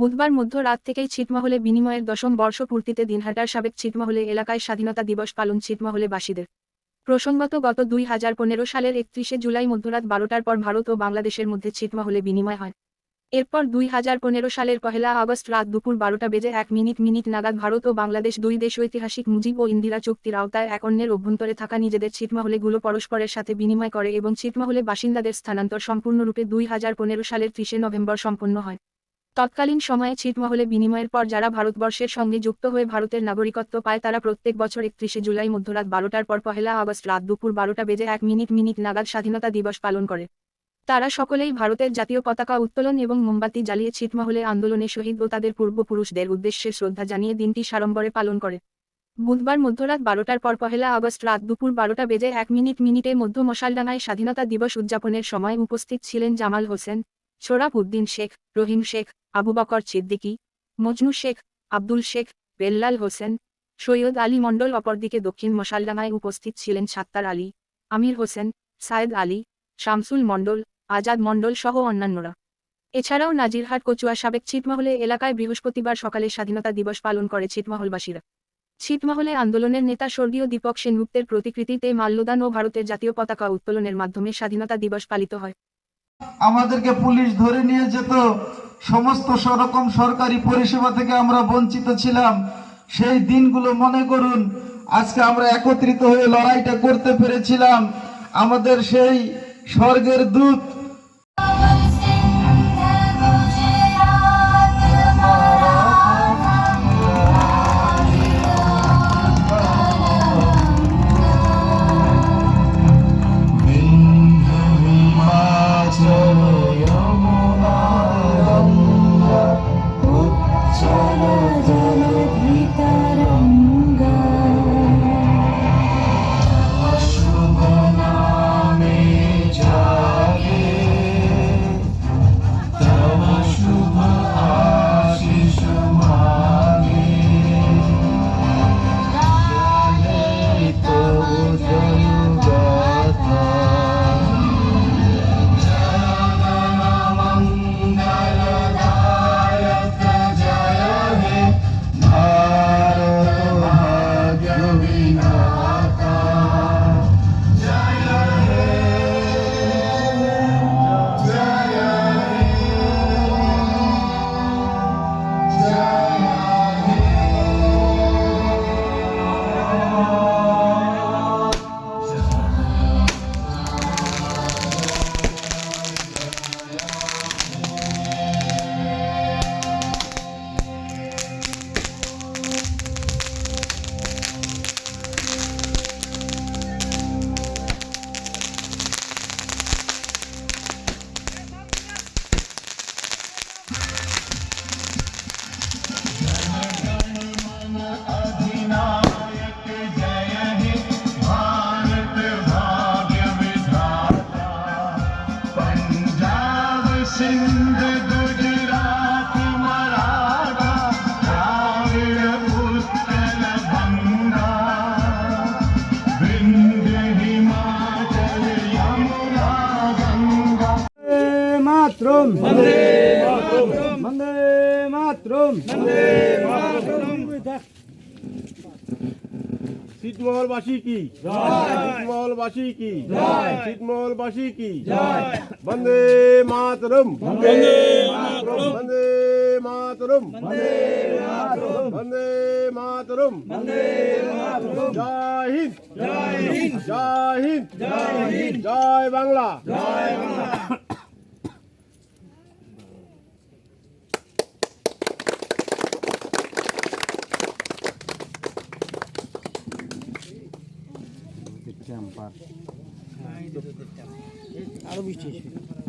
বুধবার মধ্যরাত থেকেই ছিটমহলে বিনিময়ের দশম বর্ষপূর্তিতে দিনহাটার সাবেক ছিটমহলে এলাকায় স্বাধীনতা দিবস পালন ছিটমহলে বাসীদের। প্রসঙ্গত, গত দুই হাজার পনেরো সালের একত্রিশে জুলাই মধ্যরাত বারোটার পর ভারত ও বাংলাদেশের মধ্যে ছিটমহলে বিনিময় হয়। এরপর দুই হাজার পনেরো সালের পহেলা আগস্ট রাত দুপুর বারোটা বেজে এক মিনিট মিনিট নাগাদ ভারত ও বাংলাদেশ দুই দেশ ঐতিহাসিক মুজিব ও ইন্দিরা চুক্তির আওতায় এক অন্যের অভ্যন্তরে থাকা নিজেদের ছিটমহলেগুলো পরস্পরের সাথে বিনিময় করে এবং ছিটমহলে বাসিন্দাদের স্থানান্তর সম্পূর্ণরূপে দুই হাজার পনেরো সালের ত্রিশে নভেম্বর সম্পন্ন হয়। তৎকালীন সময়ে ছিটমহলে বিনিময়ের পর যারা ভারতবর্ষের সঙ্গে যুক্ত হয়ে ভারতের নাগরিকত্ব পায়, তারা প্রত্যেক বছর একত্রিশে জুলাই মধ্যরাত বারোটার পর পহেলা আগস্ট রাত দুপুর বারোটা বেজে এক মিনিট মিনিট নাগাদ স্বাধীনতা দিবস পালন করে। তারা সকলেই ভারতের জাতীয় পতাকা উত্তোলন এবং মোমবাতি জ্বালিয়ে ছিটমহলে আন্দোলনে শহীদ ও তাদের পূর্বপুরুষদের উদ্দেশ্যে শ্রদ্ধা জানিয়ে দিনটি সাড়ম্বরে পালন করে। বুধবার মধ্যরাত বারোটার পর পহেলা আগস্ট রাত দুপুর বারোটা বেজে এক মিনিট মিনিটে মধ্য মশালডাঙ্গায় স্বাধীনতা দিবস উদযাপনের সময় উপস্থিত ছিলেন জামাল হোসেন, সোরাব উদ্দিন শেখ, রহিম শেখ আবু বকর সিদ্দিকী, মজনু শেখ, আব্দুল শেখ, বেল্লাল হোসেন, সৈয়দ আলী মণ্ডল অপরদিকে দক্ষিণ মশালডাঙ্গায় উপস্থিত ছিলেন সাত্তার আলী, আমির হোসেন, সায়েদ আলী, শামসুল মণ্ডল, আজাদ মণ্ডল সহ অন্যান্যরা। এছাড়াও নাজিরহাট কচুয়া সাবেক ছিটমহলে এলাকায় বৃহস্পতিবার সকালে স্বাধীনতা দিবস পালন করে ছিটমহলবাসীরা। ছিটমহলে আন্দোলনের নেতা স্বর্গীয় দীপক সেনগুপ্তের প্রতিকৃতিতে মাল্যদান ও ভারতের জাতীয় পতাকা উত্তোলনের মাধ্যমে স্বাধীনতা দিবস পালিত হয়। আমাদেরকে পুলিশ ধরে নিয়ে যেত সমস্ত সরকম সরকারি পরিষেবা থেকে আমরা বঞ্চিত ছিলাম। সেই দিনগুলো মনে করুন, আজকে আমরা একত্রিত হয়ে লড়াইটা করতে পেরেছিলাম। আমাদের সেই স্বর্গের দূত মাতরম। বন্দে মাতরম। বন্দে মাতরম। বন্দে মাতরম। ছিটমহলবাসী কি? ছিটমহলবাসী কি? ছিটমহলবাসী কি? বন্দে মাতরম। বন্দে মাতরম। বন্দে মাতরম। বন্দে মাতরম। জয় হিন্দ। জয় হিন্দ। জয় হিন্দ। জয় হিন্দ। জয় বাংলা। জয় বাংলা। আরও বৃষ্টি আসবে